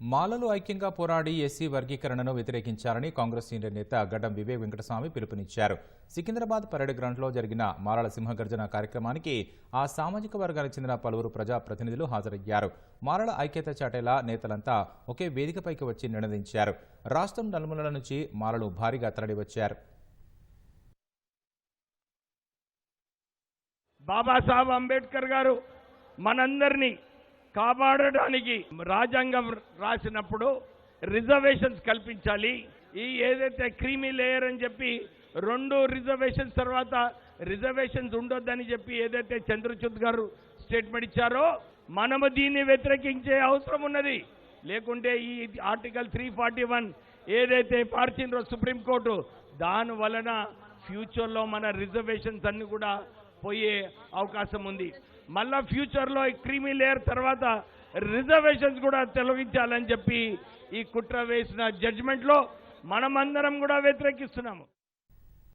మాలలు ఐక్యంగా పోరాడి ఎస్సీ వర్గీకరణను వ్యతిరేకించాలని కాంగ్రెస్ సీనియర్ నేత గడ్డం వివేక్ వెంకటస్వామి పిలుపునిచ్చారు. సికింద్రాబాద్ పరేడ్ గ్రౌండ్లో జరిగిన మాలల సింహగర్జన కార్యక్రమానికి ఆ సామాజిక వర్గానికి చెందిన పలువురు ప్రజా ప్రతినిధులు హాజరయ్యారు. మాలల ఐక్యత చాటేలా నేతలంతా ఒకే వేదికపైకి వచ్చి నినదించారు. రాష్ట్రం నలుమూలల నుంచి మాలలు భారీగా తరలివచ్చారు. బాబాసాహెబ్ అంబేద్కర్ గారు మనందరినీ కాపాడడానికి రాజ్యాంగం రాసినప్పుడు రిజర్వేషన్స్ కల్పించాలి. ఈ ఏదైతే క్రీమీ లేయర్ అని చెప్పి రెండు రిజర్వేషన్స్ తర్వాత రిజర్వేషన్స్ ఉండొద్దని చెప్పి ఏదైతే చంద్రచూద్ గారు స్టేట్మెంట్ ఇచ్చారో మనము దీన్ని వ్యతిరేకించే అవసరం ఉన్నది. లేకుంటే ఈ ఆర్టికల్ త్రీ ఫార్టీ వన్ ఏదైతే పార్చిండ్రో సుప్రీంకోర్టు దాని వలన ఫ్యూచర్లో మన రిజర్వేషన్స్ అన్ని కూడా పోయే అవకాశం ఉంది. మళ్ళా ఫ్యూచర్లో ఈ క్రీమీ లేయర్ తర్వాత రిజర్వేషన్స్ కూడా తొలగించాలని చెప్పి ఈ కుట్ర వేసిన జడ్జిమెంట్లో మనమందరం కూడా వ్యతిరేకిస్తున్నాము.